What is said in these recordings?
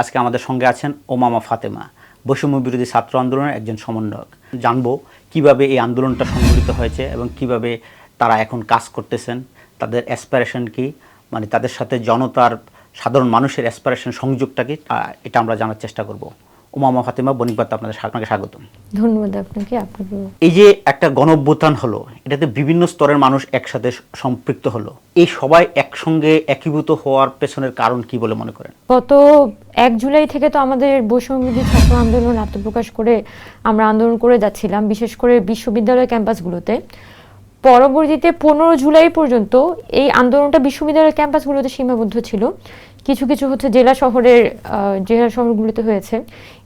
আজকে আমাদের সঙ্গে আছেন ওমামা ফাতেমা, বৈষম্য বিরোধী ছাত্র আন্দোলনের একজন সমন্বয়ক। জানব কীভাবে এই আন্দোলনটা সংগঠিত হয়েছে এবং কীভাবে তারা এখন কাজ করতেছেন। তাদের অ্যাসপারেশন কি? মানে তাদের সাথে জনতার, সাধারণ মানুষের অ্যাসপারেশন সংযোগটা কি? এটা আমরা জানার চেষ্টা করব। ওমামা ফাতেমা বণিকবার্তা আপনাদের আপনাকে স্বাগতম। ধন্যবাদ আপনাকে আপনাকে এই যে একটা গণঅভ্যুত্থান হলো এটাতে বিভিন্ন স্তরের মানুষ একসাথে সম্পৃক্ত হলো। এই সবাই একসঙ্গে একীভূত হওয়ার পেছনের কারণ কি বলে মনে করেন? গত এক জুলাই থেকে তো আমাদের বৈষম্যবিধি ছাত্র আন্দোলন আত্মপ্রকাশ করে আমরা আন্দোলন করে যাচ্ছিলাম বিশেষ করে বিশ্ববিদ্যালয় ক্যাম্পাসগুলোতে। পরবর্তীতে পনেরো জুলাই পর্যন্ত এই আন্দোলনটা বিশ্ববিদ্যালয় ক্যাম্পাসগুলোতে সীমাবদ্ধ ছিল। কিছু কিছু হচ্ছে জেলা শহরের জেলা শহরগুলোতে হয়েছে।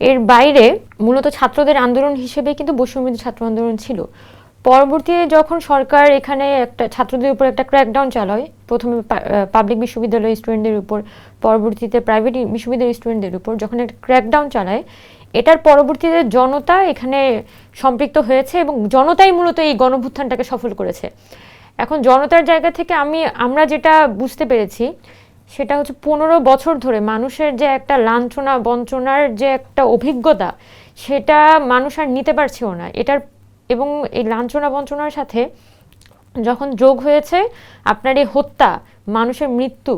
এর বাইরে মূলত ছাত্রদের আন্দোলন হিসেবে কিন্তু বৈষম্যবিধি ছাত্র আন্দোলন ছিল। পরবর্তীতে যখন সরকার এখানে একটা ছাত্রদের উপর একটা ক্র্যাকডাউন চালায়, প্রথমে পাবলিক বিশ্ববিদ্যালয় স্টুডেন্টদের উপর, পরবর্তীতে প্রাইভেট বিশ্ববিদ্যালয় স্টুডেন্টদের উপর যখন একটা ক্র্যাকডাউন চালায়, এটার পরবর্তীতে জনতা এখানে সম্পৃক্ত হয়েছে এবং জনতাই মূলত এই গণভুত্থানটাকে সফল করেছে। এখন জনতার জায়গা থেকে আমি, আমরা যেটা বুঝতে পেরেছি সেটা হচ্ছে পনেরো বছর ধরে মানুষের যে একটা লাঞ্ছনা, বঞ্চনার যে একটা অভিজ্ঞতা, সেটা মানুষ আর নিতে পারছেও না। এটার এবং এই লাঞ্ছনা, বঞ্চনার সাথে যখন যোগ হয়েছে, আপনার এই হত্যা, মানুষের মৃত্যু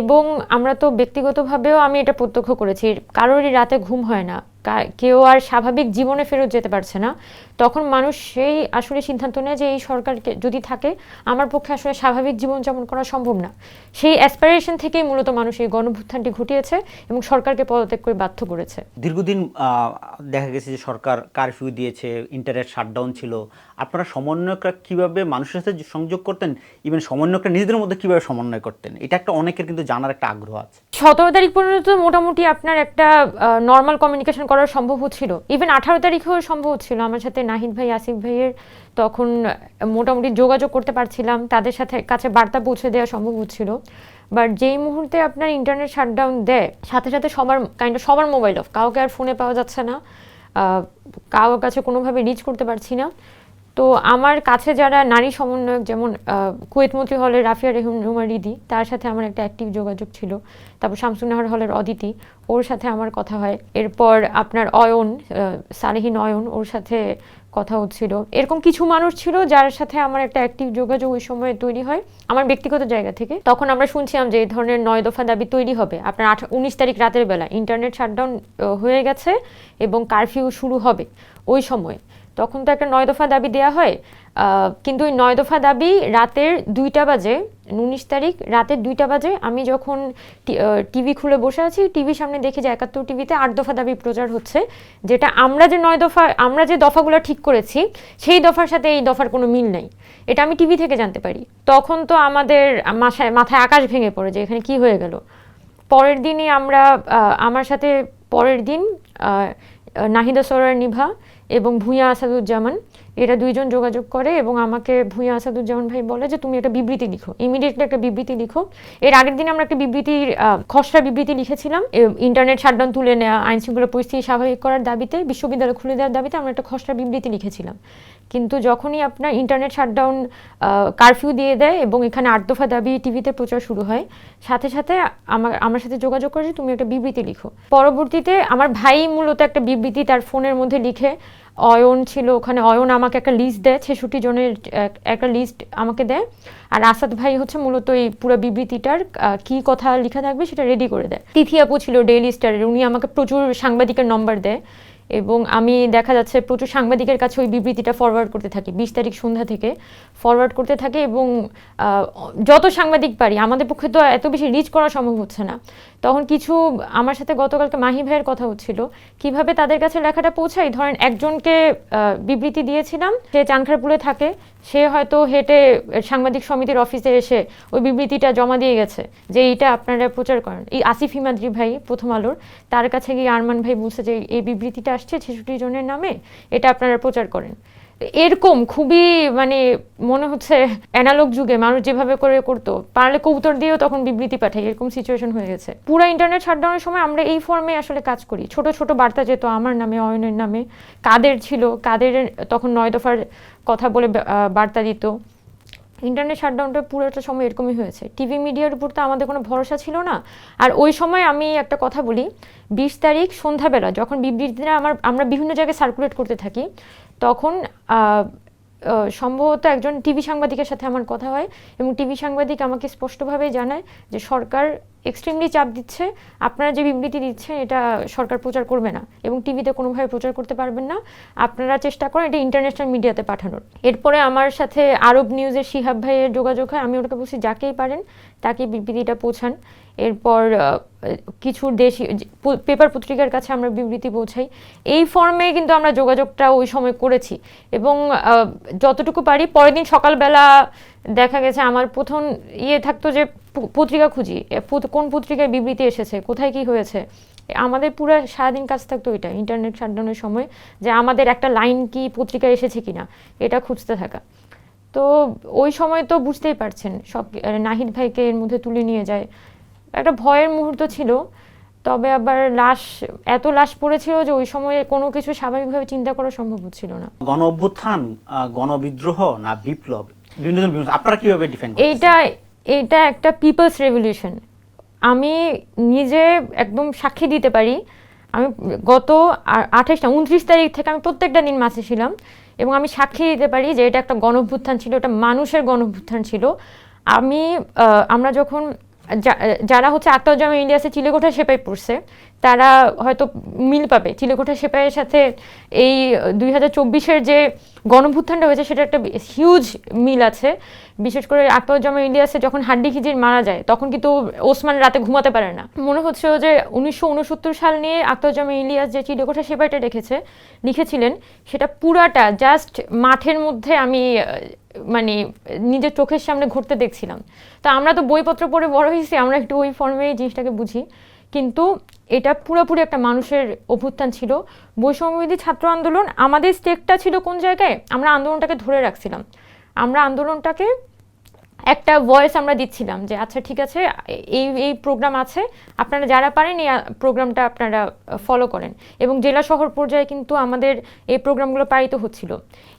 এবং আমরা তো ব্যক্তিগতভাবেও আমি এটা প্রত্যক্ষ করেছি, কারোরই রাতে ঘুম হয় না। কেউ আর স্বাভাবিক জীবনে ফেরত যেতে পারছে না। তখন মানুষ সেই আসলে সিদ্ধান্ত নেয় যে এই সরকারকে যদি থাকে আমার পক্ষে আসলে স্বাভাবিক জীবনযাপন করা সম্ভব না। সেই অ্যাসপাইরেশন থেকেই মূলত মানুষ এই গণভুত্থানটি ঘটিয়েছে এবং সরকারকে পদত্যাগ করে বাধ্য করেছে। দীর্ঘদিন দেখা গেছে যে সরকার কারফিউ দিয়েছে ইন্টারনেট শাটডাউন ছিল। আপনারা সমন্বয়করা কীভাবে মানুষের সাথে সংযোগ করতেন ইভেন সমন্বয়করা নিজেদের মধ্যে কীভাবে সমন্বয় করতেন এটা একটা অনেকের কিন্তু জানার একটা আগ্রহ আছে। সতেরো তারিখ পর্যন্ত মোটামুটি আপনার একটা নর্মাল কমিউনিকেশন করা সম্ভব হচ্ছিল ইভেন আঠারো তারিখেও সম্ভব হচ্ছিল আমার সাথে নাহিদ ভাই, আসিফ ভাইয়ের তখন মোটামুটি যোগাযোগ করতে পারছিলাম। তাদের সাথে কাছে বার্তা পৌঁছে দেওয়া সম্ভব হচ্ছিল বাট যেই মুহূর্তে আপনার ইন্টারনেট শাটডাউন দেয়, সাথে সাথে সবার কাইন্ড সবার মোবাইল অফ কাউকে আর ফোনে পাওয়া যাচ্ছে না। কারোর কাছে কোনোভাবে রিচ করতে পারছি না। তো আমার কাছে যারা নারী সমন্বয়ক যেমন আহ, কুয়েত মন্ত্রী হলের রাফিয়া রেহম রুমা রিদি তার সাথে আমার একটা অ্যাক্টিভ যোগাযোগ ছিল। তারপর শামসুন্নাহার হলের অদিতি ওর সাথে আমার কথা হয়। এরপর আপনার অয়ন আহ, সালেহীন অয়ন ওর সাথে কথা হচ্ছিল। এরকম কিছু মানুষ ছিল যার সাথে আমার একটা অ্যাক্টিভ যোগাযোগ ওই সময় তৈরি হয় আমার ব্যক্তিগত জায়গা থেকে। তখন আমরা শুনছিলাম যে এই ধরনের নয় দফা দাবি তৈরি হবে। আপনার আঠ উনিশ তারিখ রাতের বেলা। ইন্টারনেট শাটডাউন হয়ে গেছে এবং কারফিউ শুরু হবে ওই সময়। তখন তো একটা নয় দফা দাবি দেওয়া হয়। কিন্তু ওই নয় দফা দাবি রাতের দুইটা বাজে, উনিশ তারিখ রাতের দুইটা বাজে আমি যখন টিভি খুলে বসে আছি, টিভির সামনে দেখি যে একাত্তর টিভিতে আট দফা দাবি প্রচার হচ্ছে, যেটা আমরা যে নয় দফা, আমরা যে দফাগুলো ঠিক করেছি, সেই দফার সাথে এই দফার কোনো মিল নাই। এটা আমি টিভি থেকে জানতে পারি। তখন তো আমাদের মাথায় মাথায় আকাশ ভেঙে পড়ে যে এখানে কি হয়ে গেল। পরের দিনই আমরা আমার সাথে পরের দিন নাহিদা সরার নিভা এবং ভূঁইয়া আসাদুজ্জামান এরা দুইজন যোগাযোগ করে এবং আমাকে ভূঁইয়া আসাদুজ্জামান ভাই বলে যে, তুমি একটা বিবৃতি লিখো ইমিডিয়েটলি একটা বিবৃতি লিখো। এর আগের দিন আমরা একটা বিবৃতির খসড়া বিবৃতি লিখেছিলাম। ইন্টারনেট শাটডাউন তুলে নেওয়া আইন শৃঙ্খলা পরিস্থিতি স্বাভাবিক করার দাবিতে, বিশ্ববিদ্যালয় খুলে দেওয়ার দাবিতে আমরা একটা খসড়া বিবৃতি লিখেছিলাম। কিন্তু যখনই আপনার ইন্টারনেট শাটডাউন কারফিউ দিয়ে দেয় এবং এখানে আট দফা দাবি টিভিতে প্রচার শুরু হয়, সাথে সাথে আমার আমার সাথে যোগাযোগ করে তুমি একটা বিবৃতি লিখো। পরবর্তীতে আমার ভাই মূলত একটা বিবৃতি তার ফোনের মধ্যে লিখে অয়ন ছিল ওখানে। অয়ন আমাকে একটা লিস্ট দেয়, ছেষট্টি জনের একটা লিস্ট আমাকে দেয়। আর আসাদ ভাই হচ্ছে মূলত এই পুরো বিবৃতিটার কি কথা লেখা থাকবে সেটা রেডি করে দেয়। তিথি আপু ছিল ডেইলি স্টারের উনি আমাকে প্রচুর সাংবাদিকের নম্বর দেয় এবং আমি দেখা যাচ্ছে প্রচুর সাংবাদিকের কাছে ওই বিবৃতিটা ফরওয়ার্ড করতে থাকি, বিশ তারিখ সন্ধ্যা থেকে ফরওয়ার্ড করতে থাকি এবং যত সাংবাদিক পারি, আমাদের পক্ষে তো এত বেশি রিচ করা সম্ভব হচ্ছে না। তখন কিছু আমার সাথে গতকালকে মাহি ভাইয়ের কথা হচ্ছিল কীভাবে তাদের কাছে লেখাটা পৌঁছাই? ধরেন একজনকে বিবৃতি দিয়েছিলাম, সে চানখারপুলে থাকে, সে হয়তো হেঁটে সাংবাদিক সমিতির অফিসে এসে ওই বিবৃতিটা জমা দিয়ে গেছে যে এইটা আপনারা প্রচার করেন। এই আসিফ হিমাদ্রি ভাই, প্রথম আলোর, তার কাছে গিয়ে আরমান ভাই বলছে যে এই বিবৃতিটা আসছে ছেষট্টি জনের নামে, এটা আপনারা প্রচার করেন। এরকম খুবই মানে মনে হচ্ছে অ্যানালগ যুগে মানুষ যেভাবে করে করতো, পারলে কৌতর দিয়েও তখন বিবৃতি পাঠাই এরকম সিচুয়েশন হয়ে গেছে। পুরো ইন্টারনেট শাটডাউনের সময় আমরা এই ফর্মে আসলে কাজ করি। ছোট ছোট বার্তা যেত আমার নামে, অয়নের নামে, কাদের ছিল, কাদের তখন নয় দফার কথা বলে বার্তা দিত। ইন্টারনেট শাটডাউনটা পুরোটা সময় এরকমই হয়েছে। টিভি মিডিয়ার উপর তো আমাদের কোনো ভরসা ছিল না। আর ওই সময় আমি একটা কথা বলি, বিশ তারিখ সন্ধ্যাবেলা যখন বিবৃতিটা আমার, আমরা বিভিন্ন জায়গায় সার্কুলেট করতে থাকি তখন সম্ভবত একজন টিভি সাংবাদিকের সাথে আমার কথা হয় এবং টিভি সাংবাদিক আমাকে স্পষ্টভাবে জানায় যে সরকার এক্সট্রিমলি চাপ দিচ্ছে। আপনারা যে বিবৃতি দিচ্ছেন, এটা সরকার প্রচার করবে না এবং টিভিতে কোনোভাবে প্রচার করতে পারবেন না। আপনারা চেষ্টা করেন এটা ইন্টারন্যাশনাল মিডিয়াতে পাঠানোর। এরপরে আমার সাথে আরব নিউজের শিহাব ভাইয়ের যোগাযোগ হয়। আমি ওটাকে বলছি, যাকেই পারেন তাকে বিবৃতিটা পৌঁছান। এরপর কিছু দেশি পেপার পত্রিকার কাছে আমরা বিবৃতি পৌঁছাই। এই ফর্মে কিন্তু আমরা যোগাযোগটা ওই সময় করেছি এবং যতটুকু পারি, পরের দিন সকালবেলা দেখা গেছে আমার প্রথম ইয়ে থাকতো যে পত্রিকা খুঁজি। কোন পত্রিকায় বিবৃতি এসেছে? কোথায় কি হয়েছে? আমাদের পুরো সারাদিন কাজ থাকতো এটা ইন্টারনেট শাটডাউনের সময়, যে আমাদের একটা লাইন কি পত্রিকায় এসেছে কিনা, এটা খুঁজতে থাকা। তো ওই সময় তো বুঝতেই পারছেন, সব নাহিদ ভাইকে এর মধ্যে তুলে নিয়ে যায়। একটা ভয়ের মুহূর্ত ছিল, তবে আবার লাশ, এত লাশ পড়েছিল যে ওই সময়ে কোনো কিছু স্বাভাবিকভাবে চিন্তা করা সম্ভব হচ্ছিল না। গণ অভ্যুত্থান গণবিদ্রোহ না বিপ্লব আপনারা কীভাবে ডিফেন্ড এইটা এইটা একটা পিপলস রেভলিউশন আমি নিজে একদম সাক্ষী দিতে পারি, আমি গত আঠাশ না উনত্রিশ তারিখ থেকে আমি প্রত্যেকটা দিন মাসে ছিলাম এবং আমি সাক্ষী দিতে পারি যে এটা একটা গণভ্যুত্থান ছিল, এটা মানুষের গণভ্যুত্থান ছিল। আমি আমরা যখন যারা হচ্ছে আত্মজামা ইলিয়াসে চিলেকোঠা সেপাই পড়ছে, তারা হয়তো মিল পাবে। চিলেকোঠা সেপাইয়ের সাথে এই দুই হাজার চব্বিশের যে গণভ্যুত্থানটা হয়েছে, সেটা একটা হিউজ মিল আছে। বিশেষ করে আক্তারুজ্জামান ইলিয়াসে যখন হাড্ডি খিজির মারা যায়, তখন কিন্তু ওসমান রাতে ঘুমাতে পারে না। মনে হচ্ছে যে উনিশশো উনসত্তর সাল নিয়ে আক্তারুজ্জামান ইলিয়াস যে চিলেকোঠা সেপাইটা রেখেছে, লিখেছিলেন, সেটা পুরাটা জাস্ট মাঠের মধ্যে আমি মানে নিজের চোখের সামনে ঘুরতে দেখছিলাম। তো আমরা তো বইপত্র পড়ে বড় হয়েছি, আমরা একটু ওই ফর্মে এই জিনিসটাকে বুঝি। কিন্তু এটা পুরোপুরি একটা মানুষের অভ্যুত্থান ছিল। বৈষম্যবিধি ছাত্র আন্দোলন আমাদের স্টেকটা ছিল কোন জায়গায়? আমরা আন্দোলনটাকে ধরে রাখছিলাম। আমরা আন্দোলনটাকে একটা ভয়েস আমরা দিচ্ছিলাম যে আচ্ছা ঠিক আছে, এই এই প্রোগ্রাম আছে, আপনারা যারা পারেন, এই প্রোগ্রামটা আপনারা ফলো করেন। এবং জেলা শহর পর্যায়ে কিন্তু আমাদের এই প্রোগ্রামগুলো পালিত হচ্ছিল।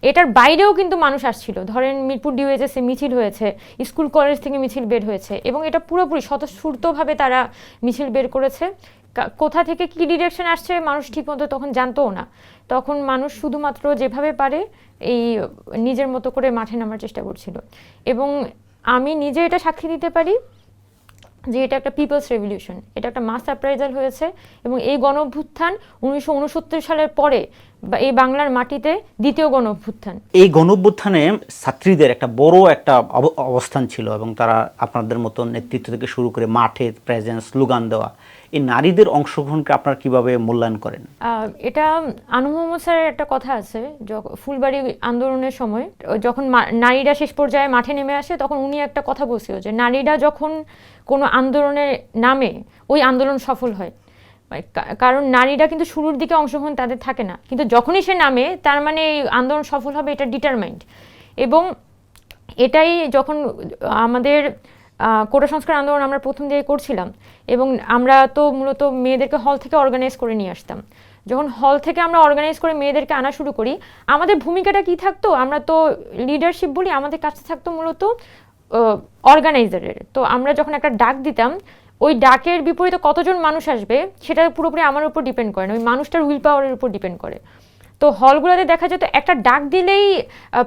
এটার বাইরেও কিন্তু মানুষ আসছিল। ধরেন, মিরপুর ডিওএজএসে মিছিল হয়েছে, স্কুল কলেজ থেকে মিছিল বের হয়েছে, এবং এটা পুরোপুরি স্বতঃস্ফূর্তভাবে তারা মিছিল বের করেছে। কোথা থেকে কি ডিরেকশন আসছে, মানুষ ঠিকমতো তখন জানতোও না। তখন মানুষ শুধুমাত্র যেভাবে পারে, এই, নিজের মতো করে মাঠে নামার চেষ্টা করছিল। এবং আমি নিজে এটা সাক্ষী দিতে পারি যে এটা একটা পিপলস রেভলিউশন এটা একটা মাস অ্যাপ্রাইজাল হয়েছে এবং এই গণভ্যুত্থান উনিশশো উনসত্তর সালের পরে এই বাংলার মাটিতে দ্বিতীয় গণভ্যুত্থান। এই গণভ্যুত্থানে ছাত্রীদের একটা বড় একটা অব- অবস্থান ছিল এবং তারা আপনাদের মতো নেতৃত্ব থেকে শুরু করে মাঠে প্রেজেন্স স্লোগান দেওয়া। এই নারীদের অংশগ্রহণকে আপনারা কীভাবে মূল্যায়ন করেন? এটা, আনু মোহাম্মদ স্যারের একটা কথা আছে ফুলবাড়ি আন্দোলনের সময় যখন নারীরা শেষ পর্যায়ে মাঠে নেমে আসে, তখন উনি একটা কথা বলছিল যে, নারীরা যখন কোনো আন্দোলনের নামে ওই আন্দোলন সফল হয় মানে কারণ নারীরা কিন্তু শুরুর দিকে অংশগ্রহণ তাদের থাকে না, কিন্তু যখনই সে নামে, তার মানে এই আন্দোলন সফল হবে এটা ডিটারমাইন্ড এবং এটাই যখন আমাদের কোটা সংস্কার আন্দোলন আমরা প্রথম দিকে করছিলাম এবং আমরা তো মূলত মেয়েদেরকে হল থেকে অর্গানাইজ করে নিয়ে আসতাম। যখন হল থেকে আমরা অর্গানাইজ করে মেয়েদেরকে আনা শুরু করি, আমাদের ভূমিকাটা কি থাকতো? আমরা তো লিডারশিপ বলি, আমাদের কাছে থাকতো মূলত অর্গানাইজারের তো আমরা যখন একটা ডাক দিতাম, ওই ডাকের বিপরীতে কতজন মানুষ আসবে, সেটা পুরোপুরি আমার উপর ডিপেন্ড করে না। ওই মানুষটার উইল পাওয়ারের উপর ডিপেন্ড করে। তো হলগুলোতে দেখা যেত, একটা ডাক দিলেই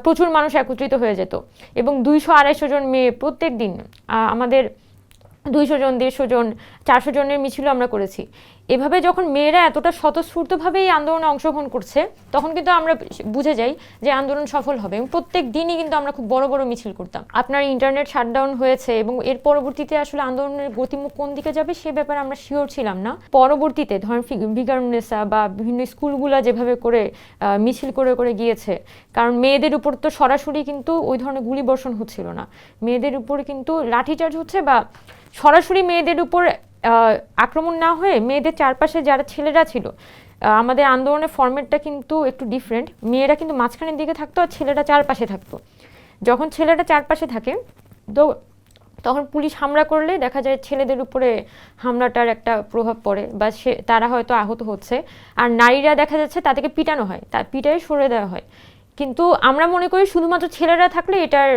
প্রচুর মানুষ একত্রিত হয়ে যেত। এবং দুইশো আড়াইশো জন মেয়ে প্রত্যেক দিন আমাদের দুইশো জন, দেড়শো জন, চারশো জনের মিছিলও আমরা করেছি। এভাবে যখন মেয়েরা এতটা স্বতঃস্ফূর্তভাবে এই আন্দোলনে অংশগ্রহণ করছে, তখন কিন্তু আমরা বুঝে যাই যে আন্দোলন সফল হবে এবং প্রত্যেক দিনই কিন্তু আমরা খুব বড় বড় মিছিল করতাম। আপনার ইন্টারনেট শাটডাউন হয়েছে এবং এর পরবর্তীতে আসলে আন্দোলনের গতিমুখ কোন দিকে যাবে সে ব্যাপারে আমরা শিওর ছিলাম না। পরবর্তীতে ধরেন ভিগারুনেসা বা বিভিন্ন স্কুলগুলা যেভাবে করে মিছিল করে করে গিয়েছে, কারণ মেয়েদের উপর তো সরাসরি কিন্তু ওই ধরনের গুলি বর্ষণ হচ্ছিল না। মেয়েদের উপর কিন্তু লাঠিচার্জ হচ্ছে বা সরাসরি মেয়েদের উপর আক্রমণ না হয়ে মেয়েদের চারপাশে যারা ছেলেরা ছিল আমাদের আন্দোলনের ফর্মেটটা কিন্তু একটু ডিফারেন্ট মেয়েরা কিন্তু মাঝখানের দিকে থাকতো আর ছেলেরা চারপাশে থাকতো। যখন ছেলেরা চারপাশে থাকে, তো তখন পুলিশ হামলা করলে দেখা যায় ছেলেদের উপরে হামলাটার একটা প্রভাব পড়ে বা সে, তারা হয়তো আহত হচ্ছে। আর নারীরা দেখা যাচ্ছে তাদেরকে পিটানো হয়, তা পিটাই সরে দেওয়া হয়। কিন্তু আমরা মনে করি শুধুমাত্র ছেলেরা থাকলে এটার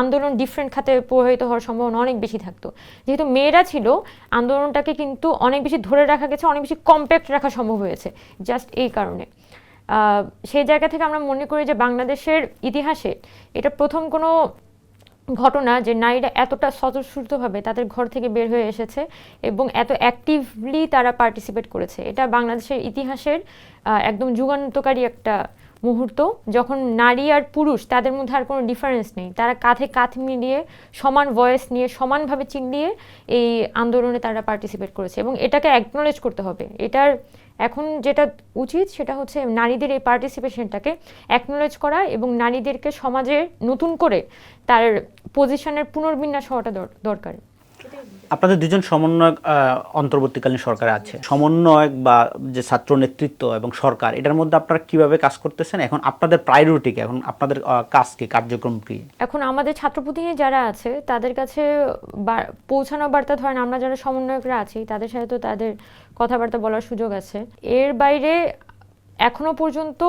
আন্দোলন ডিফারেন্ট খাতে প্রভাবিত হওয়ার সম্ভাবনা অনেক বেশি থাকতো। যেহেতু মেয়েরা ছিল, আন্দোলনটাকে কিন্তু অনেক বেশি ধরে রাখা গেছে, অনেক বেশি কম্প্যাক্ট রাখা সম্ভব হয়েছে জাস্ট এই কারণে। সেই জায়গা থেকে আমরা মনে করি যে বাংলাদেশের ইতিহাসে এটা প্রথম কোনো ঘটনা যে নারীরা এতটা স্বতঃস্ফূর্তভাবে তাদের ঘর থেকে বের হয়ে এসেছে এবং এত অ্যাক্টিভলি তারা পার্টিসিপেট করেছে। এটা বাংলাদেশের ইতিহাসের একদম যুগান্তকারী একটা মুহূর্ত, যখন নারী আর পুরুষ, তাদের মধ্যে আর কোনো ডিফারেন্স নেই। তারা কাঁধে কাঁধ মিলিয়ে, সমান ভয়েস নিয়ে, সমানভাবে চিল্লিয়ে এই আন্দোলনে তারা পার্টিসিপেট করেছে এবং এটাকে অ্যাকনোলেজ করতে হবে। এটার এখন যেটা উচিত, সেটা হচ্ছে নারীদের এই পার্টিসিপেশনটাকে অ্যাকনোলেজ করা এবং নারীদেরকে সমাজে নতুন করে তার পজিশনের পুনর্বিন্যাস হওয়াটা দর- দরকার। আপনাদের দুজন সমন্বয়ক অন্তর্বর্তীকালীন সরকারে আছে। সমন্বয়ক বা যে ছাত্র নেতৃত্ব এবং সরকার এটার মধ্যে আপনারা কীভাবে কাজ করতেছেন? এখন আপনাদের প্রায়োরিটি কি? এখন আপনাদের কাজ কি কার্যক্রম কি? এখন আমাদের ছাত্র প্রতিনিধি যারা আছে তাদের কাছে পৌঁছানো বার্তা ধরেন আমরা যারা সমন্বয়করা আছি তাদের সাথে তো তাদের কথাবার্তা বলার সুযোগ আছে। এর বাইরে এখনও পর্যন্ত,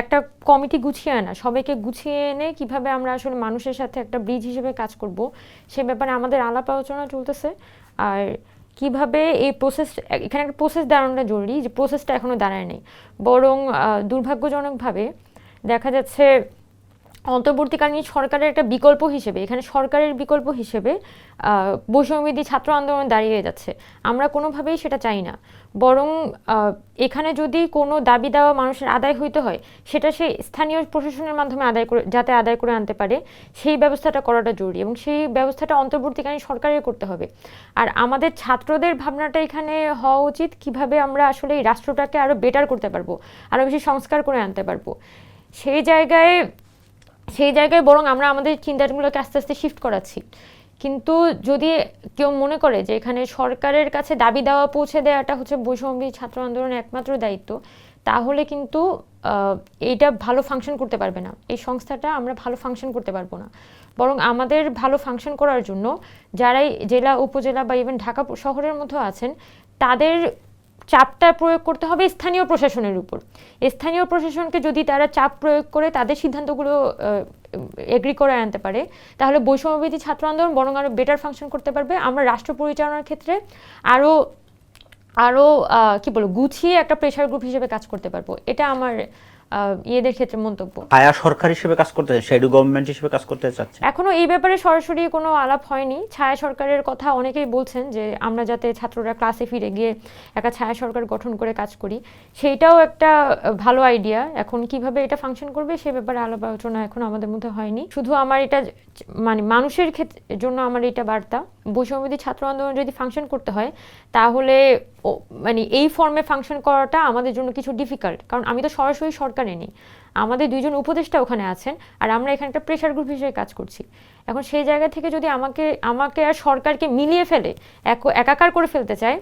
একটা কমিটি গুছিয়ে আনা, সবাইকে গুছিয়ে এনে কীভাবে আমরা আসলে মানুষের সাথে একটা ব্রিজ হিসেবে কাজ করব, সে ব্যাপারে আমাদের আলাপ আলোচনা চলতেছে। আর কীভাবে এই প্রসেস এখানে একটা প্রসেস দাঁড়ানোটা জরুরি, যে প্রসেসটা এখনও দাঁড়ায় নেই। বরং দুর্ভাগ্যজনকভাবে দেখা যাচ্ছে অন্তর্বর্তীকালীন সরকারের একটা বিকল্প হিসেবে, এখানে সরকারের বিকল্প হিসেবে বৈষম্যবিধি ছাত্র আন্দোলন দাঁড়িয়ে যাচ্ছে। আমরা কোনোভাবেই সেটা চাই না। বরং এখানে যদি কোনো দাবি দেওয়া মানুষের আদায় হইতে হয়, সেটা সে স্থানীয় প্রশাসনের মাধ্যমে আদায় করে, যাতে আদায় করে আনতে পারে, সেই ব্যবস্থাটা করাটা জরুরি এবং সেই ব্যবস্থাটা অন্তর্বর্তীকালীন সরকারের করতে হবে। আর আমাদের ছাত্রদের ভাবনাটা এখানে হওয়া উচিত, কীভাবে আমরা আসলে এই রাষ্ট্রটাকে আরও বেটার করতে পারব আরও বেশি সংস্কার করে আনতে পারব। সেই জায়গায় সেই জায়গায় বরং আমরা আমাদের চিন্তাগুলোকে আস্তে আস্তে শিফট করাচ্ছি। কিন্তু যদি কেউ মনে করে যে এখানে সরকারের কাছে দাবি দেওয়া পৌঁছে দেওয়াটা হচ্ছে বৈষম্যী ছাত্র আন্দোলনের একমাত্র দায়িত্ব, তাহলে কিন্তু এইটা ভালো ফাংশন করতে পারবে না। এই সংস্থাটা আমরা ভালো ফাংশন করতে পারব না। বরং আমাদের ভালো ফাংশন করার জন্য যারাই জেলা, উপজেলা বা ইভেন ঢাকা শহরের মধ্যে আছেন, তাদের চাপটা প্রয়োগ করতে হবে স্থানীয় প্রশাসনের উপর। স্থানীয় প্রশাসনকে যদি তারা চাপ প্রয়োগ করে তাদের সিদ্ধান্তগুলো এগ্রি করে আনতে পারে, তাহলে বৈষম্যবিধি ছাত্র আন্দোলন বরং আরও বেটার ফাংশন করতে পারবে। আমরা রাষ্ট্র পরিচালনার ক্ষেত্রে আরও আরও কী বলব, গুছিয়ে একটা প্রেশার গ্রুপ হিসেবে কাজ করতে পারব। এটা আমার ইয়েদের ক্ষেত্রে মন্তব্য। ছায়া সরকার হিসেবে কাজ করতে শ্যাডো গভর্নমেন্ট হিসেবে কাজ করতে চাচ্ছেন এখনও এই ব্যাপারে সরাসরি কোনো আলাপ হয়নি। ছায়া সরকারের কথা অনেকেই বলছেন যে আমরা যাতে ছাত্ররা ক্লাসে ফিরে গিয়ে একটা ছায়া সরকার গঠন করে কাজ করি। সেইটাও একটা ভালো আইডিয়া এখন কীভাবে এটা ফাংশন করবে সে ব্যাপারে আলাপ আলোচনা এখন আমাদের মধ্যে হয়নি। শুধু আমার এটা মানে মানুষের ক্ষেত্রে জন্য আমার এটা বার্তা। বৈষম্যবিধি ছাত্র আন্দোলন যদি ফাংশন করতে হয় তাহলে মানে এই ফর্মে ফাংশন করাটা আমাদের জন্য কিছু ডিফিকাল্ট কারণ আমি তো সরাসরি সরকারে নেই। আমাদের দুইজন উপদেষ্টা ওখানে আছেন, আর আমরা এখানে একটা প্রেশার গ্রুপ হিসেবে কাজ করছি। এখন সেই জায়গা থেকে যদি আমাকে আমাকে আর সরকারকে মিলিয়ে ফেলে, এক- একাকার করে ফেলতে চায়,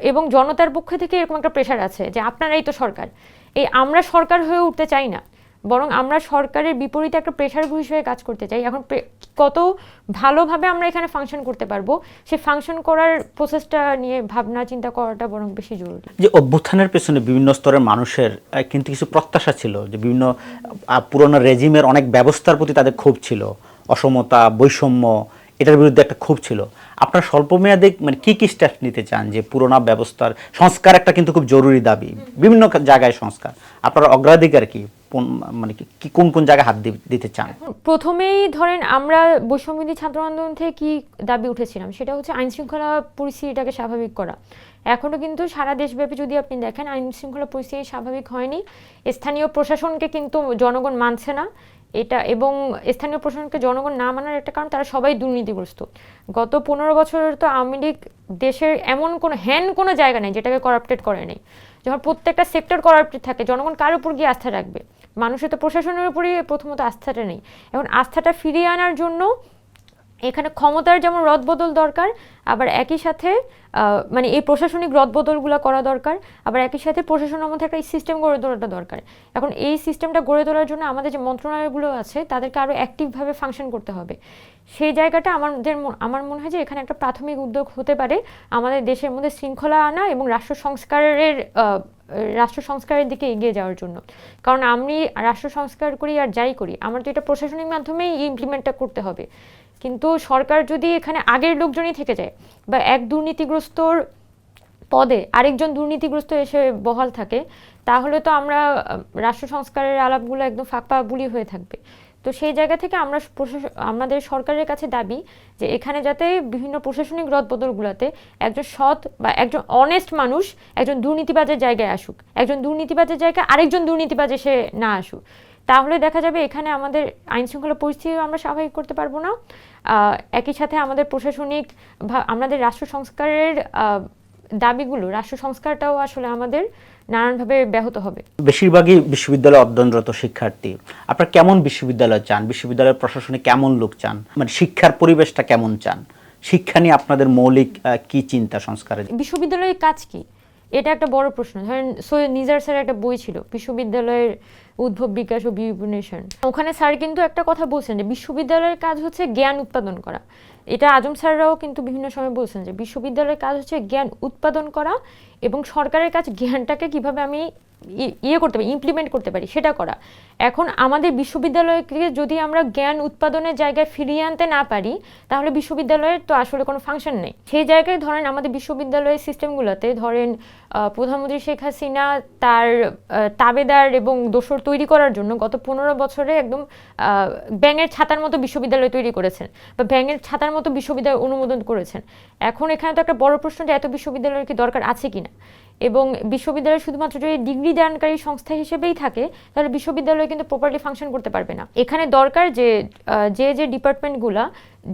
এবং জনতার পক্ষ থেকে এরকম একটা প্রেশার আছে যে আপনারাই তো সরকার, এই আমরা সরকার হয়ে উঠতে চাই না। বরং আমরা সরকারের বিপরীতে একটা প্রেশার গ্রুপ হিসেবে কাজ করতে চাই। এখন কত ভালোভাবে আমরা এখানে ফাংশন করতে পারব, সে ফাংশন করার প্রসেসটা নিয়ে ভাবনা, চিন্তা করাটা বরং বেশি জরুরি। যে অভ্যুত্থানের পেছনে বিভিন্ন স্তরের মানুষের কিন্তু কিছু প্রত্যাশা ছিল যে বিভিন্ন পুরনো রেজিমের অনেক ব্যবস্থার প্রতি তাদের ক্ষোভ ছিল। অসমতা, বৈষম্য, এটার বিরুদ্ধে একটা ক্ষোভ ছিল। আপনার স্বল্পমেয়াদে মানে কী কী স্টেপ নিতে চান যে পুরোনো ব্যবস্থার সংস্কার একটা কিন্তু খুব জরুরি দাবি? বিভিন্ন জায়গায় সংস্কার। আপনার অগ্রাধিকার কি? কোন- মানে কি- কোন কোন জায়গায় হাত দিতে চান? প্রথমেই ধরেন আমরা বৈষম্যবিধি ছাত্র আন্দোলন থেকে কি দাবি উঠেছিলাম? সেটা হচ্ছে আইন শৃঙ্খলা পরিস্থিতিটাকে স্বাভাবিক করা। এখনও কিন্তু সারা দেশব্যাপী যদি আপনি দেখেন, আইন শৃঙ্খলা পরিস্থিতি স্বাভাবিক হয়নি। স্থানীয় প্রশাসনকে কিন্তু জনগণ মানছে না। এটা, এবং স্থানীয় প্রশাসনকে জনগণ না মানার একটা কারণ, তারা সবাই দুর্নীতিগ্রস্ত। গত পনেরো বছরের তো আওয়ামী লীগ দেশের এমন কোনো হ্যান কোনো জায়গা নেই যেটাকে করাপ্টেড করে নেই। যখন প্রত্যেকটা সেক্টর করাপ্টেড থাকে, জনগণ কার উপর গিয়ে আস্থা রাখবে? মানুষের তো প্রশাসনের উপরে প্রথমত আস্থাটা নেই। এখন আস্থাটা ফিরিয়ে আনার জন্য এখানে ক্ষমতার যেমন রদবদল দরকার, আবার একই সাথে মানে এই প্রশাসনিক রদবদলগুলো করা দরকার, আবার একই সাথে প্রশাসনের মধ্যে একটা সিস্টেম গড়ে তোলাটা দরকার। এখন এই সিস্টেমটা গড়ে তোলার জন্য আমাদের যে মন্ত্রণালয়গুলো আছে, তাদেরকে আরও অ্যাক্টিভভাবে ফাংশন করতে হবে। সেই জায়গাটা আমাদের আমার মনে হয় যে এখানে একটা প্রাথমিক উদ্যোগ হতে পারে। আমাদের দেশের মধ্যে শৃঙ্খলা আনা এবং রাষ্ট্র সংস্কারের রাষ্ট্র সংস্কারের দিকে এগিয়ে যাওয়ার জন্য। কারণ আমি রাষ্ট্র সংস্কার করি আর যাই করি, আমার তো এটা প্রশাসনিক মাধ্যমেই ইমপ্লিমেন্টটা করতে হবে। কিন্তু সরকার যদি এখানে আগের লোকজনই থেকে যায় বা এক দুর্নীতিগ্রস্তর পদে আরেকজন দুর্নীতিগ্রস্ত এসে বহাল থাকে, তাহলে তো আমরা রাষ্ট্র সংস্কারের আলাপগুলো একদম ফাঁকা বুলি হয়ে থাকবে। তো সেই জায়গা থেকে আমরা আমাদের সরকারের কাছে দাবি যে এখানে যাতে বিভিন্ন প্রশাসনিক রদবদলগুলোতে একজন সৎ বা একজন অনেস্ট মানুষ একজন দুর্নীতিবাজের জায়গায় আসুক, একজন দুর্নীতিবাজের জায়গায় আরেকজন দুর্নীতিবাজ এসে না আসুক। তাহলে দেখা যাবে এখানে আমাদের আইন শৃঙ্খলা পরিস্থিতিও আমরা স্বাভাবিক করতে পারব না। একই সাথে আমাদের প্রশাসনিক আমাদের রাষ্ট্র সংস্কারের দাবিগুলো, রাষ্ট্র সংস্কারটাও আসলে আমাদের নানানভাবে ব্যাহত হবে। বেশিরভাগই বিশ্ববিদ্যালয়ে অধ্যয়নরত শিক্ষার্থী। আপনারা কেমন বিশ্ববিদ্যালয় চান? বিশ্ববিদ্যালয়ের প্রশাসনে কেমন লোক চান? মানে শিক্ষার পরিবেশটা কেমন চান? শিক্ষা নিয়ে আপনাদের মৌলিক কি চিন্তা সংস্কারের? বিশ্ববিদ্যালয়ের কাজ কি? এটা একটা বড় প্রশ্ন। ধরেন সৈয়দ নিজার স্যার একটা বই ছিল বিশ্ববিদ্যালয়ের উদ্ভব বিকাশ ও বিপুনেশন ওখানে স্যার কিন্তু একটা কথা বলছেন যে বিশ্ববিদ্যালয়ের কাজ হচ্ছে জ্ঞান উৎপাদন করা। এটা আজম স্যাররাও কিন্তু বিভিন্ন সময় বলছেন যে বিশ্ববিদ্যালয়ের কাজ হচ্ছে জ্ঞান উৎপাদন করা এবং সরকারের কাছে জ্ঞানটাকে কীভাবে আমি ইয়ে করতে পারি ইমপ্লিমেন্ট করতে পারি, সেটা করা। এখন আমাদের বিশ্ববিদ্যালয়কে যদি আমরা জ্ঞান উৎপাদনের জায়গায় ফিরিয়ে আনতে না পারি, তাহলে বিশ্ববিদ্যালয়ের তো আসলে কোনো ফাংশন নেই। সেই জায়গায় ধরেন আমাদের বিশ্ববিদ্যালয়ের সিস্টেমগুলোতে ধরেন প্রধানমন্ত্রী শেখ হাসিনা তার তাবেদার এবং দোসর তৈরি করার জন্য গত পনেরো বছরে একদম ব্যাঙের ছাতার মতো বিশ্ববিদ্যালয় তৈরি করেছেন বা ব্যাঙের ছাতার মতো বিশ্ববিদ্যালয় অনুমোদন করেছেন। এখন এখানে তো একটা বড় প্রশ্ন যে এত বিশ্ববিদ্যালয়ের কি দরকার আছে কিনা? এবং বিশ্ববিদ্যালয় শুধুমাত্র যদি ডিগ্রি দানকারী সংস্থা হিসেবেই থাকে, তাহলে বিশ্ববিদ্যালয় কিন্তু প্রপারলি ফাংশন করতে পারবে না। এখানে দরকার যে যে যে ডিপার্টমেন্টগুলা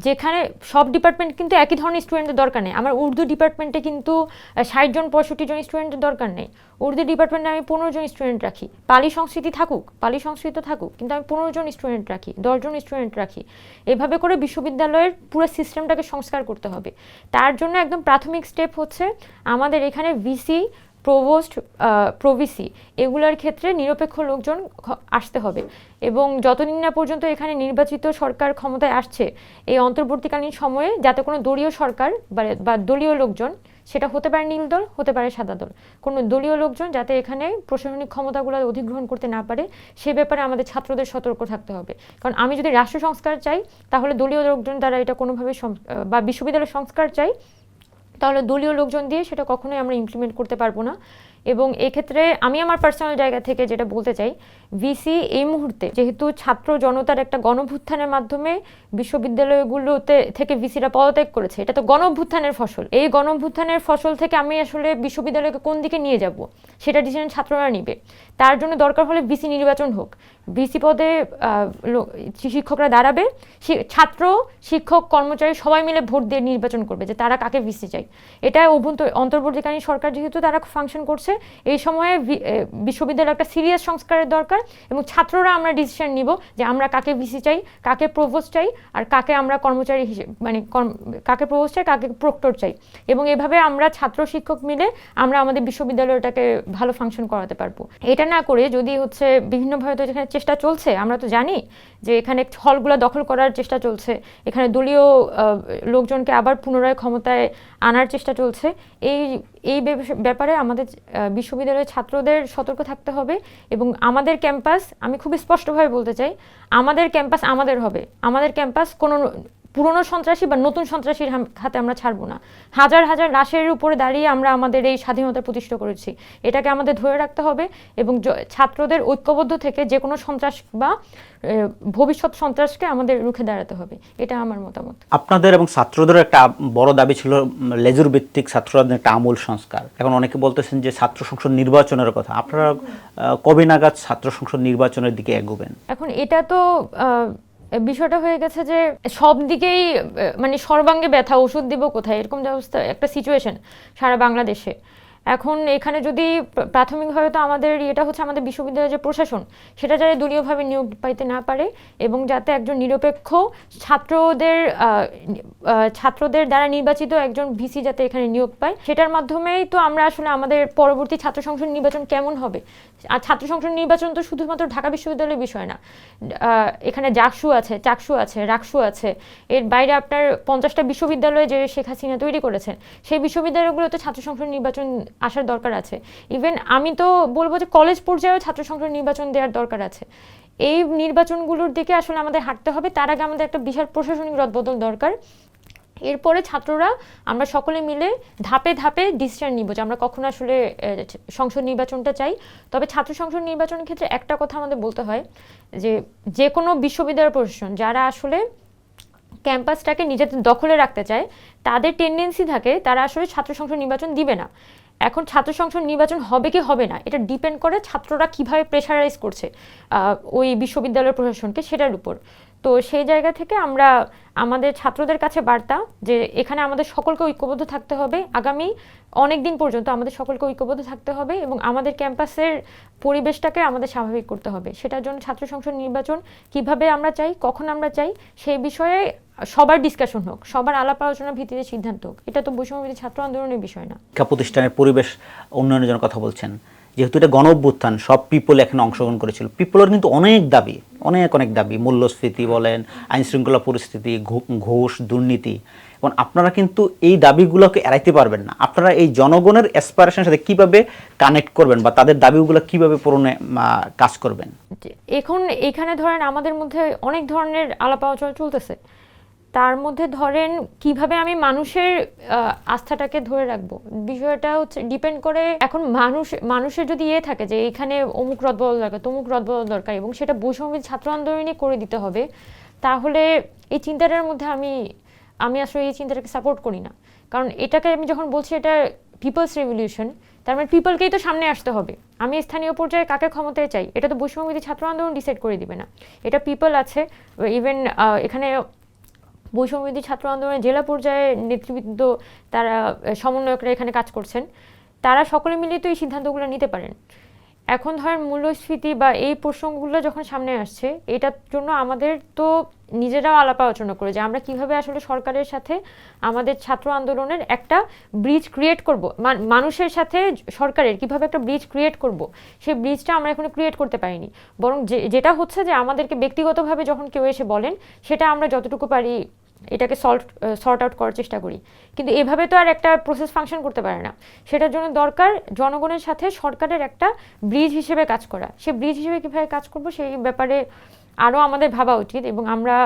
যেখানে সব ডিপার্টমেন্ট কিন্তু একই ধরনের স্টুডেন্টের দরকার নেই। আমার উর্দু ডিপার্টমেন্টে কিন্তু ষাট জন, পঁয়ষট্টি জন স্টুডেন্টের দরকার নেই। উর্দু ডিপার্টমেন্টে আমি পনেরো জন স্টুডেন্ট রাখি। পালি সংস্কৃতি থাকুক, পালি সংস্কৃত থাকুক, কিন্তু আমি পনেরো জন স্টুডেন্ট রাখি দশজন স্টুডেন্ট রাখি। এভাবে করে বিশ্ববিদ্যালয়ের পুরো সিস্টেমটাকে সংস্কার করতে হবে। তার জন্য একদম প্রাথমিক স্টেপ হচ্ছে আমাদের এখানে ভিসি প্রভোস্ট প্রভিসি, এগুলোর ক্ষেত্রে নিরপেক্ষ লোকজন আসতে হবে। এবং যতদিন না পর্যন্ত এখানে নির্বাচিত সরকার ক্ষমতায় আসছে, এই অন্তর্বর্তীকালীন সময়ে যাতে কোনো দলীয় সরকার বা- দলীয় লোকজন, সেটা হতে পারে নীল দল, হতে পারে সাদা দল, কোনো দলীয় লোকজন যাতে এখানে প্রশাসনিক ক্ষমতাগুলো অধিগ্রহণ করতে না পারে, সে ব্যাপারে আমাদের ছাত্রদের সতর্ক থাকতে হবে। কারণ আমি যদি রাষ্ট্র সংস্কার চাই, তাহলে দলীয় লোকজন দ্বারা এটা কোনোভাবে বা বিশ্ববিদ্যালয় সংস্কার চাই তাহলে দলীয় লোকজন দিয়ে সেটা কখনোই আমরা ইমপ্লিমেন্ট করতে পারব না। এবং এক্ষেত্রে আমি আমার পার্সোনাল জায়গা থেকে যেটা বলতে চাই ভিসি এই মুহূর্তে যেহেতু ছাত্র জনতার একটা গণভ্যুত্থানের মাধ্যমে বিশ্ববিদ্যালয়গুলোতে থেকে ভিসিরা পদত্যাগ করেছে এটা তো গণভ্যুত্থানের ফসল। এই গণভ্যুত্থানের ফসল থেকে আমি আসলে বিশ্ববিদ্যালয়কে কোন দিকে নিয়ে যাব সেটা ডিসিশন ছাত্ররা নিবে। তার জন্য দরকার হলে ভিসি নির্বাচন হোক। ভিসি পদে শিক্ষকরা দাঁড়াবে ছাত্র শিক্ষক কর্মচারী সবাই মিলে ভোট দিয়ে নির্বাচন করবে যে তারা কাকে ভিসি চাই এটা অভ্যন্তর অন্তর্বর্তীকালীন সরকার যেহেতু তারা ফাংশন করছে এই সময়ে এ, একটা সিরিয়াস সংস্কারের দরকার এবং ছাত্ররা আমরা ডিসিশন নিব যে আমরা কাকে ভিসি চাই, কাকে প্রভোস্ট চাই, আর কাকে আমরা কর্মচারী হিসেবে মানে কাকে প্রভোস্ট চাই, কাকে প্রক্টর চাই। এবং এভাবে আমরা ছাত্র শিক্ষক মিলে আমরা আমাদের বিশ্ববিদ্যালয়টাকে ভালো ফাংশন করাতে পারব। এটা না করে যদি হচ্ছে বিভিন্নভাবে তো যেখানে চেষ্টা চলছে, আমরা তো জানি যে এখানে হলগুলো দখল করার চেষ্টা চলছে, এখানে দলীয় লোকজনকে আবার পুনরায় ক্ষমতায় আনার চেষ্টা চলছে, এই এই ব্যাপ- ব্যাপারে আমাদের বিশ্ববিদ্যালয়ের ছাত্রদের সতর্ক থাকতে হবে এবং আমাদের ক্যাম্পাস, আমি খুব স্পষ্টভাবে বলতে চাই, আমাদের ক্যাম্পাস আমাদের হবে। আমাদের ক্যাম্পাস কোনো পুরনো সন্ত্রাসী বা নতুন সন্ত্রাসীর হাতে আমরা ছাড়বো না। হাজার হাজার লাশের উপরে দাঁড়িয়ে আমরা আমাদের এই স্বাধীনতা প্রতিষ্ঠা করেছি। এটাকে আমাদের ধরে রাখতে হবে এবং ছাত্রদের ঐক্যবদ্ধ থেকে যে কোনো সন্ত্রাস বা ভবিষ্যৎ সন্ত্রাসকে আমাদের রুখে দাঁড়াতে হবে। এটা আমার মতামত। আপনাদের এবং ছাত্রদের একটা বড় দাবি ছিল লেজুর ভিত্তিক ছাত্রদের একটা আমূল সংস্কার। এখন অনেকে বলতেছেন যে ছাত্র সংসদ নির্বাচনের কথা। আপনারা কবে নাগাদ ছাত্র সংসদ নির্বাচনের দিকে এগোবেন? এখন এটা তো আহ, বিষয়টা হয়ে গেছে যে সব দিকেই মানে সর্বাঙ্গে ব্যথা, ওষুধ দিব কোথায়? এরকম অবস্থা, একটা সিচুয়েশন সারা বাংলাদেশে। এখন এখানে যদি প্র- প্রাথমিকভাবে তো আমাদের এটা হচ্ছে আমাদের বিশ্ববিদ্যালয়ের যে প্রশাসন, সেটা যাতে দলীয়ভাবে নিয়োগ পাইতে না পারে এবং যাতে একজন নিরপেক্ষ ছাত্রদের ছাত্রদের দ্বারা নির্বাচিত একজন ভিসি যাতে এখানে নিয়োগ পায়, সেটার মাধ্যমেই তো আমরা আসলে আমাদের পরবর্তী ছাত্র সংসদ নির্বাচন কেমন হবে? আর ছাত্র সংসদ নির্বাচন তো শুধুমাত্র ঢাকা বিশ্ববিদ্যালয়ের বিষয় না। এখানে জাকসু আছে, চাকসু আছে, রাকসু আছে, এর বাইরে আপনার পঞ্চাশটা বিশ্ববিদ্যালয়ে যে শেখ হাসিনা তৈরি করেছেন, সেই বিশ্ববিদ্যালয়গুলোতে ছাত্র সংসদ নির্বাচন আসার দরকার আছে। ইভেন আমি তো বলব যে কলেজ পর্যায়েও ছাত্র সংসদ নির্বাচন দেওয়ার দরকার আছে। এই নির্বাচনগুলোর দিকে আসলে আমাদের হাঁটতে হবে। তার আগে আমাদের একটা বিশাল প্রশাসনিক রদবদল দরকার। এরপরে ছাত্ররা, আমরা সকলে মিলে ধাপে ধাপে ডিসিশন নিব যে আমরা কখন আসলে সংসদ নির্বাচনটা চাই। তবে ছাত্র সংসদ নির্বাচনের ক্ষেত্রে একটা কথা আমাদের বলতে হয় যে যে কোনো বিশ্ববিদ্যালয় প্রশাসন, যারা আসলে ক্যাম্পাসটাকে নিজেদের দখলে রাখতে চায়, তাদের টেন্ডেন্সি থাকে তারা আসলে ছাত্র সংসদ নির্বাচন দিবে না। এখন ছাত্র সংসদ নির্বাচন হবে কি হবে না, এটা ডিপেন্ড করে ছাত্ররা কীভাবে প্রেশারাইজ করছে ওই বিশ্ববিদ্যালয় প্রশাসনকে সেটার উপর। তো সেই জায়গা থেকে আমরা আমাদের ছাত্রদের কাছে বার্তা যে এখানে আমাদের সকলকে ঐক্যবদ্ধ থাকতে হবে, আগামী অনেক দিন পর্যন্ত আমাদের সকলকে ঐক্যবদ্ধ থাকতে হবে এবং আমাদের ক্যাম্পাসের পরিবেশটাকে আমাদের স্বাভাবিক করতে হবে। সেটার জন্য ছাত্র সংসদ নির্বাচন কীভাবে আমরা চাই, কখন আমরা চাই, সেই বিষয়ে সবার ডিসকাশন হোক সবার আলাপ আলোচনার ভিত্তিতে সিদ্ধান্ত হোক এটা তো বৈষম্যবিধি ছাত্র আন্দোলনের বিষয় না। শিক্ষা প্রতিষ্ঠানের পরিবেশ উন্নয়নের জন্য কথা বলছেন। যেহেতু এটা গণ অভ্যুত্থান সব পিপল এখানে অংশগ্রহণ করেছিল। পিপলের কিন্তু অনেক দাবি অনেক অনেক দাবি। মূল্যস্ফীতি বলেন আইন শৃঙ্খলা পরিস্থিতি ঘোষ দুর্নীতি। এবং আপনারা কিন্তু এই দাবিগুলোকে এড়াইতে পারবেন না। আপনারা এই জনগণের অ্যাসপারেশনের সাথে কীভাবে কানেক্ট করবেন বা তাদের দাবিগুলো কীভাবে পূরণে কাজ করবেন? এখন এখানে ধরেন আমাদের মধ্যে অনেক ধরনের আলাপ আলোচনা চলতেছে। তার মধ্যে ধরেন কীভাবে আমি মানুষের আস্থাটাকে ধরে রাখব? বিষয়টা হচ্ছে ডিপেন্ড করে এখন মানুষ, মানুষের যদি ইয়ে থাকে যে এখানে অমুক রদবদল দরকার, তমুক রদবদল দরকার এবং সেটা বৈষম্যবিধি ছাত্র আন্দোলনই করে দিতে হবে, তাহলে এই চিন্তাটার মধ্যে আমি আমি আসলে এই চিন্তাটাকে সাপোর্ট করি না। কারণ এটাকে আমি যখন বলছি এটা পিপলস রেভলিউশন তার মানে পিপলকেই তো সামনে আসতে হবে। আমি স্থানীয় পর্যায়ে কাকে ক্ষমতায় চাই? এটা তো বৈষম্যবিধি ছাত্র আন্দোলন ডিসাইড করে দিবে না। এটা পিপল আছে ইভেন এখানে বৈষম্যবিধি ছাত্র আন্দোলনের জেলা পর্যায়ে নেতৃবৃন্দ, তারা সমন্বয়করা এখানে কাজ করছেন। তারা সকলে মিলে তো এই সিদ্ধান্তগুলো নিতে পারেন। এখন ধরেন মূল্যস্ফীতি বা এই প্রসঙ্গগুলো যখন সামনে আসছে, এটার জন্য আমাদের তো নিজেরাও আলাপ আলোচনা করে যে আমরা কীভাবে আসলে সরকারের সাথে আমাদের ছাত্র আন্দোলনের একটা ব্রিজ ক্রিয়েট করব, মান- মানুষের সাথে সরকারের কীভাবে একটা ব্রিজ ক্রিয়েট করব, সেই ব্রিজটা আমরা এখনও ক্রিয়েট করতে পারিনি। বরং যেটা হচ্ছে যে আমাদেরকে ব্যক্তিগতভাবে যখন কেউ এসে বলেন, সেটা আমরা যতটুকু পারি এটাকে সল্ট সর্ট আউট করার চেষ্টা করি। কিন্তু এভাবে তো আর একটা প্রসেস ফাংশন করতে পারে না। সেটার জন্য দরকার জনগণের সাথে সরকারের একটা ব্রিজ হিসেবে কাজ করা। সে ব্রিজ হিসেবে কীভাবে কাজ করব সেই ব্যাপারে আরও আমাদের ভাবা উচিত এবং আমরা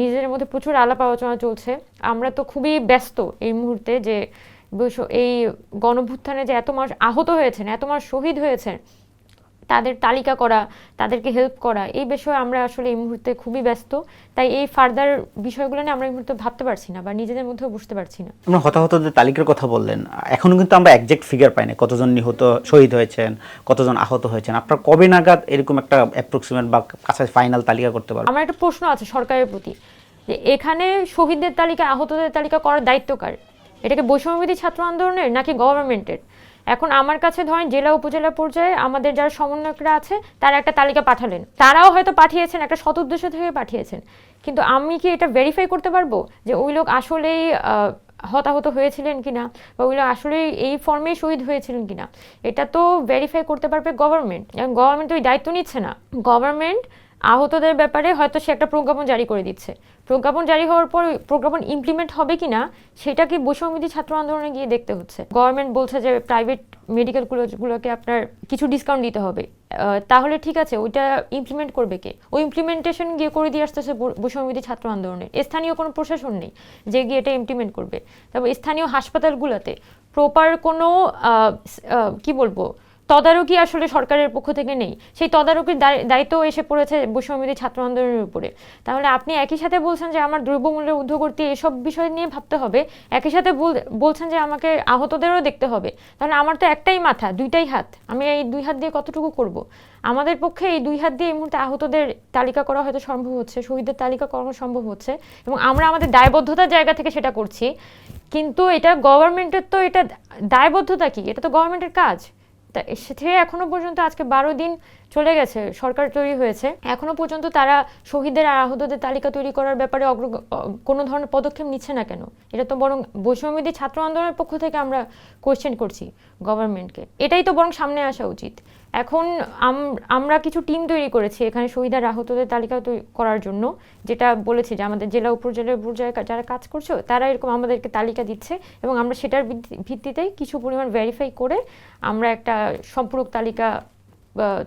নিজেদের মধ্যে প্রচুর আলাপ আলোচনা চলছে। আমরা তো খুবই ব্যস্ত এই মুহূর্তে যে এই গণভুত্থানে যে এত মানুষ আহত হয়েছেন, এত মানুষ শহীদ হয়েছেন তাদের তালিকা করা তাদেরকে হেল্প করা এই বিষয়ে আমরা আসলে এই মুহূর্তে খুবই ব্যস্ত। তাই এই ফার্দার বিষয়গুলো নিয়ে আমরা এই মুহূর্তে ভাবতে পারছি না বা নিজেদের মধ্যেও বুঝতে পারছি না। আমরা হতাহতদের তালিকার কথা বললেন এখনও কিন্তু আমরা একজ্যাক্ট ফিগার পাইনি কতজন নিহত শহীদ হয়েছেন কতজন আহত হয়েছেন। আপনার কবে নাগাদ এরকম একটা অ্যাপ্রক্সিমেট বা কাছে ফাইনাল তালিকা করতে পারবেন আমার একটা প্রশ্ন আছে সরকারের প্রতি যে এখানে শহীদদের তালিকা আহতদের তালিকা করার দায়িত্ব কার? এটাকে বৈষম্যবিধি ছাত্র আন্দোলনের নাকি গভর্নমেন্টের এখন আমার কাছে ধরেন জেলা উপজেলা পর্যায়ে আমাদের যারা সমন্বয়করা আছে, তারা একটা তালিকা পাঠালেন। তারাও হয়তো পাঠিয়েছেন, একটা সৎ উদ্দেশ্য থেকে পাঠিয়েছেন। কিন্তু আমি কি এটা ভেরিফাই করতে পারব যে ওই লোক আসলেই হতাহত হয়েছিলেন কিনা? বা ওইগুলো আসলে এই ফর্মেই শহীদ হয়েছিলেন কিনা? এটা তো ভেরিফাই করতে পারবে গভর্নমেন্ট গভর্নমেন্ট ওই দায়িত্ব নিচ্ছে না। গভর্নমেন্ট আহতদের ব্যাপারে হয়তো সে একটা প্রজ্ঞাপন জারি করে দিচ্ছে। প্রজ্ঞাপন জারি হওয়ার পর প্রজ্ঞাপন ইমপ্লিমেন্ট হবে কিনা, সেটাকে বৈষম্যবিধি ছাত্র আন্দোলনে গিয়ে দেখতে হচ্ছে। গভর্নমেন্ট বলছে যে প্রাইভেট মেডিকেলগুলো গুলোকে আপনার কিছু ডিসকাউন্ট দিতে হবে। তাহলে ঠিক আছে, ওইটা ইমপ্লিমেন্ট করবে কে? ওই ইমপ্লিমেন্টেশন গিয়ে করে দিয়ে আসতেছে বৈষম্যবিধি ছাত্র আন্দোলনের স্থানীয় কোনো প্রশাসন নেই যে গিয়ে এটা ইমপ্লিমেন্ট করবে। তারপর স্থানীয় হাসপাতালগুলোতে প্রপার কোনো কি বলব তদারকি আসলে সরকারের পক্ষ থেকে নেই। সেই তদারকির দায়- দায়িত্ব এসে পড়েছে বৈষম্যবিধি ছাত্র আন্দোলনের উপরে। তাহলে আপনি একই সাথে বলছেন যে আমার দ্রব্যমূল্যের ঊর্ধ্বগতি এসব বিষয় নিয়ে ভাবতে হবে। একই সাথে বল- বলছেন যে আমাকে আহতদেরও দেখতে হবে। তাহলে আমার তো একটাই মাথা, দুইটাই হাত। আমি এই দুই হাত দিয়ে কতটুকু করব? আমাদের পক্ষে এই দুই হাত দিয়ে এই মুহূর্তে আহতদের তালিকা করা হয়তো সম্ভব হচ্ছে, শহীদদের তালিকা করা সম্ভব হচ্ছে এবং আমরা আমাদের দায়বদ্ধতার জায়গা থেকে সেটা করছি। কিন্তু এটা গভর্নমেন্টের তো এটা, দায়বদ্ধতা কি? এটা তো গভর্নমেন্টের কাজ। তা সে এখনও পর্যন্ত আজকে বারো দিন চলে গেছে, সরকার তৈরি হয়েছে। এখনও পর্যন্ত তারা শহীদদের আর আহতদের তালিকা তৈরি করার ব্যাপারে অগ্র কোনো ধরনের পদক্ষেপ নিচ্ছে না কেন? এটা তো বরং বৈষম্যবিধি ছাত্র আন্দোলনের পক্ষ থেকে আমরা কোয়েশ্চেন করছি গভর্নমেন্টকে এটাই তো বরং সামনে আসা উচিত। এখন আম- আমরা কিছু টিম তৈরি করেছি। এখানে সহিদার আহতদের তালিকা করার জন্য। যেটা বলেছি যে আমাদের জেলা উপজেলা পর্যায়ে যারা কাজ করছে, তারা এরকম আমাদেরকে তালিকা দিচ্ছে এবং আমরা সেটার ভিত্তিতেই কিছু পরিমাণ ভেরিফাই করে আমরা একটা সম্পূরক তালিকা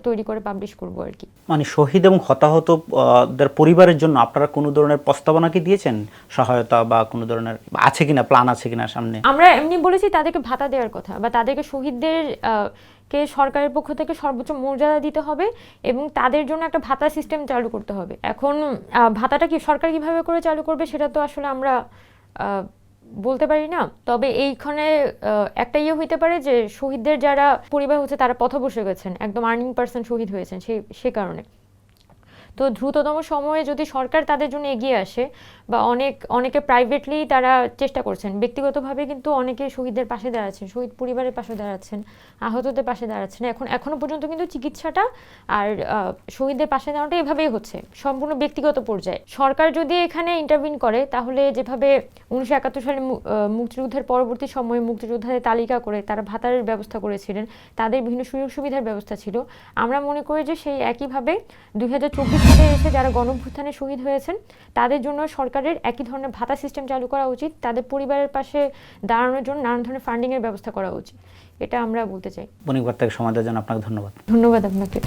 তৈরি করে পাবলিশ করব আর কি। মানে শহীদ এবং হতাহত আহ, পরিবারের জন্য আপনারা কোনো ধরনের প্রস্তাবনা কি দিয়েছেন? সহায়তা বা কোনো ধরনের আছে কিনা প্ল্যান আছে কিনা সামনে? আমরা এমনি বলেছি তাদেরকে ভাতা দেওয়ার কথা বা তাদেরকে শহীদদের কে সরকারের পক্ষ থেকে সর্বোচ্চ মর্যাদা দিতে হবে এবং তাদের জন্য একটা ভাতা সিস্টেম চালু করতে হবে। এখন ভাতাটা কি সরকার কীভাবে করে চালু করবে সেটা তো আসলে আমরা আহ, বলতে পারি না। তবে এইখানে একটা ইয়ে হইতে পারে যে শহীদদের যারা পরিবার হচ্ছে তারা পথ বসে গেছেন একদম আর্নিং পার্সন শহীদ হয়েছেন সেই সে কারণে। তো দ্রুততম সময়ে যদি সরকার তাদের জন্য এগিয়ে আসে বা অনেক, অনেকে প্রাইভেটলি তারা চেষ্টা করছেন, ব্যক্তিগতভাবে কিন্তু অনেকে শহীদদের পাশে দাঁড়াচ্ছেন, শহীদ পরিবারের পাশে দাঁড়াচ্ছেন, আহতদের পাশে দাঁড়াচ্ছেন। এখন, এখনও পর্যন্ত কিন্তু চিকিৎসাটা আর শহীদদের পাশে দাঁড়ানোটা এভাবেই হচ্ছে, সম্পূর্ণ ব্যক্তিগত পর্যায়ে। সরকার যদি এখানে ইন্টারভিন করে, তাহলে যেভাবে উনিশশো একাত্তর সালে মুক্তিযুদ্ধের পরবর্তী সময়ে মুক্তিযোদ্ধাদের তালিকা করে তারা ভাতার ব্যবস্থা করেছিলেন, তাদের বিভিন্ন সুযোগ সুবিধার ব্যবস্থা ছিল, আমরা মনে করি যে সেই একইভাবে দুই হাজার চব্বিশ সালে এসে যারা গণভ্যুত্থানে শহীদ হয়েছেন তাদের জন্য সরকারের একই ধরনের ভাতা সিস্টেম চালু করা উচিত। তাদের পরিবারের পাশে দাঁড়ানোর জন্য নানান ধরনের ফান্ডিংয়ের ব্যবস্থা করা উচিত। এটা আমরা বলতে চাই। বণিকবার বার্তাকে সমাজের জন্য আপনাকে ধন্যবাদ। ধন্যবাদ আপনাকে।